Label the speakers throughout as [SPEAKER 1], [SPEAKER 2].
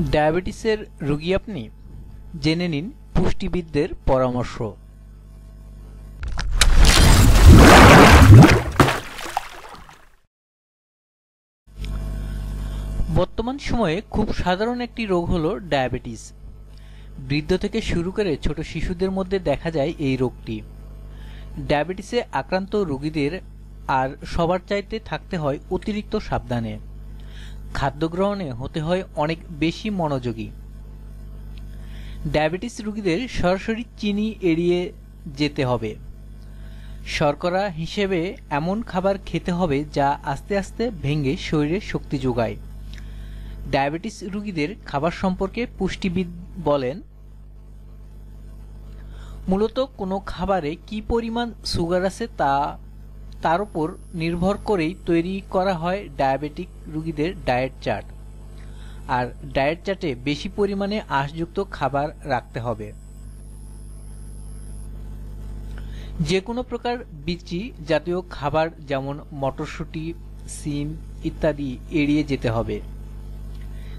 [SPEAKER 1] ডায়াবেটিসের রোগী আপনি? জেনে নিন পুষ্টিবিদদের পরামর্শ। বর্তমান সময়ে খুব সাধারণ একটি রোগ হলো ডায়াবেটিস। বৃদ্ধ থেকে শুরু করে ছোট শিশুদের মধ্যে দেখা যায় এই রোগটি। ডায়াবেটিসে আক্রান্ত রোগীদের আর সবার চাইতে থাকতে হয় অতিরিক্ত সাবধানে। খাদ্য গ্রহণে হতে হয় অনেক বেশি মনোযোগী। ডায়াবেটিস রোগীদের সরাসরি চিনি এড়িয়ে যেতে হবে। শর্করা হিসেবে এমন খাবার খেতে হবে যা আস্তে আস্তে ভেঙে শরীরে শক্তি যোগায়। ডায়াবেটিস রোগীদের খাবার সম্পর্কে পুষ্টিবিদ বলেন, মূলত কোনো খাবারে কি পরিমাণ সুগার আছে তা তার উপর নির্ভর করেই তৈরি করা হয় ডায়াবেটিক রোগীদের ডায়েট চার্ট। আর ডায়েট চার্টে বেশি পরিমাণে আঁশযুক্ত খাবার রাখতে হবে। যে কোনো প্রকার বিচি জাতীয় খাবার যেমন মটরশুঁটি, সিম ইত্যাদি এড়িয়ে যেতে হবে।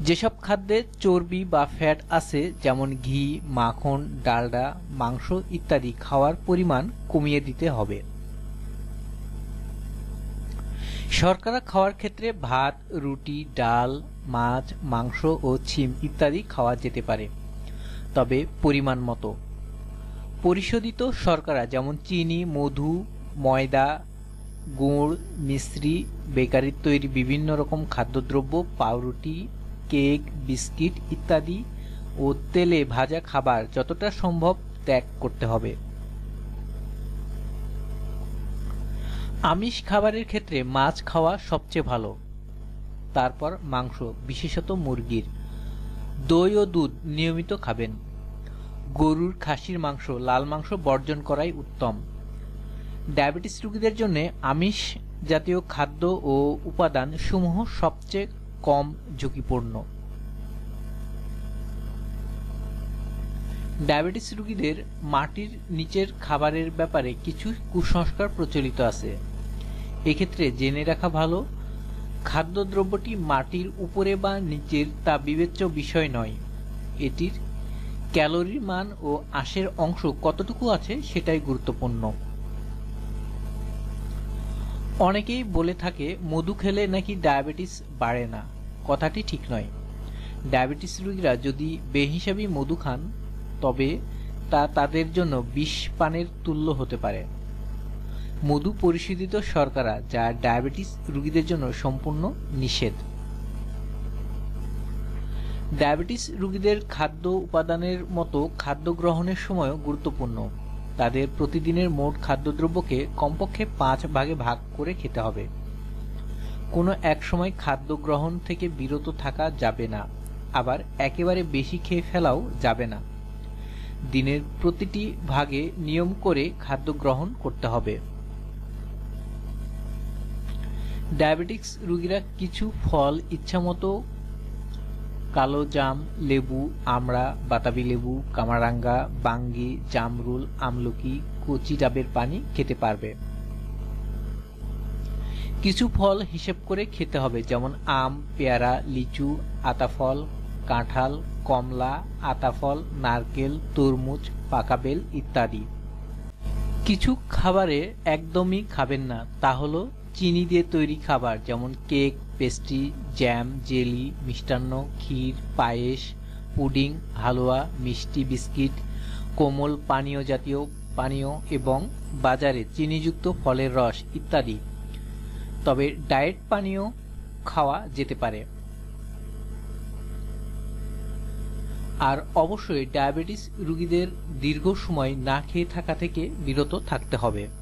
[SPEAKER 1] যেসব খাদ্যে চর্বি বা ফ্যাট আছে, যেমন ঘি, মাখন, ডালডা, মাংস ইত্যাদি খাওয়ার পরিমাণ কমিয়ে দিতে হবে। শর্করা খাওয়ার ক্ষেত্রে ভাত, রুটি, ডাল, মাছ, মাংস ও ছিম ইত্যাদি খাওয়া যেতে পারে, তবে পরিমাণ মতো। পরিশোধিত শর্করা যেমন চিনি, মধু, ময়দা, গুড়, মিশ্রি বেকারির তৈরি বিভিন্ন রকম খাদ্যদ্রব্য, পাউরুটি, কেক, বিস্কিট ইত্যাদি ও তেলে ভাজা খাবার যতটা সম্ভব ত্যাগ করতে হবে। আমিষ খাবারের ক্ষেত্রে মাছ খাওয়া সবচেয়ে ভালো। তারপর মাংস, বিশেষত মুরগির। দই ও দুধ নিয়মিত খাবেন। গরুর খাসির মাংস, লাল মাংস বর্জন করাই উত্তম। ডায়াবেটিস রোগীদের জন্য আমিষ জাতীয় খাদ্য ও উপাদান সমূহ সবচেয়ে কম ঝুঁকিপূর্ণ। ডায়াবেটিস রোগীদের মাটির নিচের খাবারের ব্যাপারে কিছু কুসংস্কার প্রচলিত আছে। এক্ষেত্রে জেনে রাখা ভালো, খাদ্যদ্রব্যটি মাটির উপরে বা নিচের তা বিবেচ্য বিষয় নয়। এটির ক্যালোরির মান ও আঁশের অংশ কতটুকু আছে সেটাই গুরুত্বপূর্ণ। অনেকেই বলে থাকে, মধু খেলে নাকি ডায়াবেটিস বাড়ে না। কথাটি ঠিক নয়। ডায়াবেটিস রোগীরা যদি বেহিসাবি মধু খান, তবে তা তাদের জন্য বিষ পানের তুল্য হতে পারে। মধু পরিশোধিত শর্করা, যা ডায়াবেটিস রোগীদের জন্য সম্পূর্ণ নিষেধ। ডায়াবেটিস রোগীদের খাদ্য উপাদানের মতো খাদ্য গ্রহণের সময়ও গুরুত্বপূর্ণ। তাদের প্রতিদিনের মোট খাদ্যদ্রব্যকে কমপক্ষে পাঁচ ভাগে ভাগ করে খেতে হবে। কোনো এক সময় খাদ্য গ্রহণ থেকে বিরত থাকা যাবে না, আবার একেবারে বেশি খেয়ে ফেলাও যাবে না। দিনের প্রতিটি ভাগে নিয়ম করে খাদ্য গ্রহণ করতে হবে। ডায়াবেটিক্স রুগীরা কিছু ফল, ইচ্ছামতো কালো জাম, লেবু, আমড়া, বাতাবি লেবু, কামারাঙ্গা, বাঙ্গি, জামরুল, আমলকি, কচি ডাবের পানি খেতে পারবে। কিছু ফল হিসেব করে খেতে হবে, যেমন আম, পেয়ারা, লিচু, আতাফল, কাঁঠাল, কমলা, আতাফল, নারকেল, তরমুজ, পাকা বেল ইত্যাদি। কিছু খাবারে একদমই খাবেন না, তা হলো চিনি দিয়ে তৈরি খাবার, যেমন কেক, পেস্ট্রি জ্যাম জেলি মিষ্টান্ন, ক্ষীর, পায়েস, পুডিং, হালুয়া, মিষ্টি বিস্কিট, কোমল পানীয় জাতীয় পানীয় এবং বাজারে চিনিযুক্ত ফলের রস ইত্যাদি। তবে ডায়েট পানীয় খাওয়া যেতে পারে। আর অবশ্যই ডায়াবেটিস রোগীদের দীর্ঘ সময় না খেয়ে থাকা থেকে বিরত থাকতে হবে।